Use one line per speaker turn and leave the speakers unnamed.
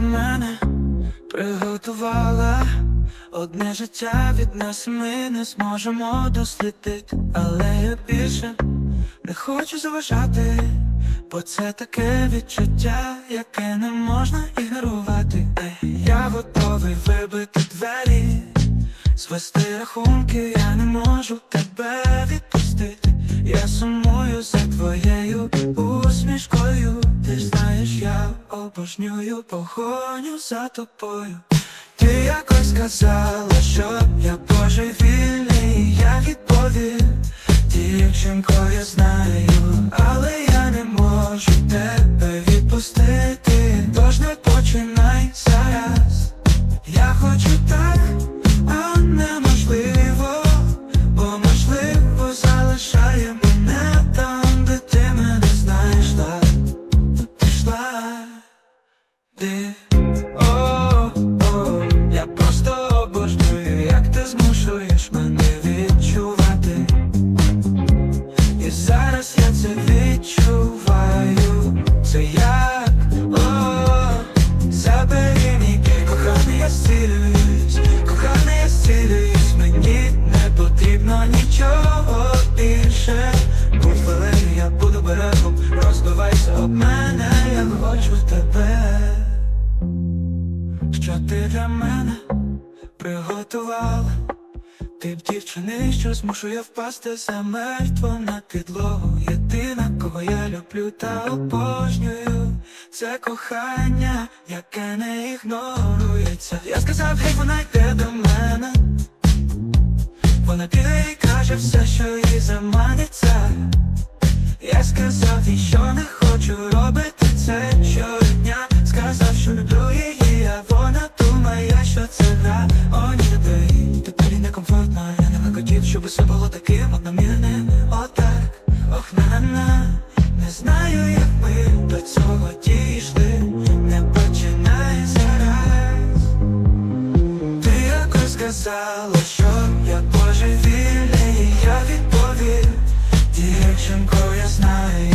мене приготувала одне життя від нас, ми не зможемо дослідити, але я більше не хочу заважати, бо це таке відчуття, яке не можна ігнорувати. Я готовий вибити двері, звести рахунки, я не можу тебе відпустити. Я сумую обожнюю погоню за тобою. Ти якось сказала, що я божевільний, я відповів Дівчинко, я знаю, але я не можу тебе Це як о, забери мій біль, коханий, я зцілююсь, коханий, я зцілююсь, мені не потрібно нічого більше. Будь хвилиною, я буду берегом, розбивайся об мене, я хочу тебе. Що ти для мене приготувала? Ти б дівчини, що змушує впасти замертво на підлогу. Люблю та обожнюю. Це кохання, яке не ігнорується. Я сказав, гей, вона йде до мене. Вона піде і каже все, що їй заманиться. Я сказав їй, що не хочу робити це щодня Сказав, що люблю її, а вона думає, що це гра О, ні, дай, тепер їй некомфортно Я не хотів, щоб усе було таким одномірним Отак, ох, на-на не знаю, як ми до цього дійшли, не починай зараз. Ти якось сказала, що я божевільний, я відповів Дівчинко, я знаю.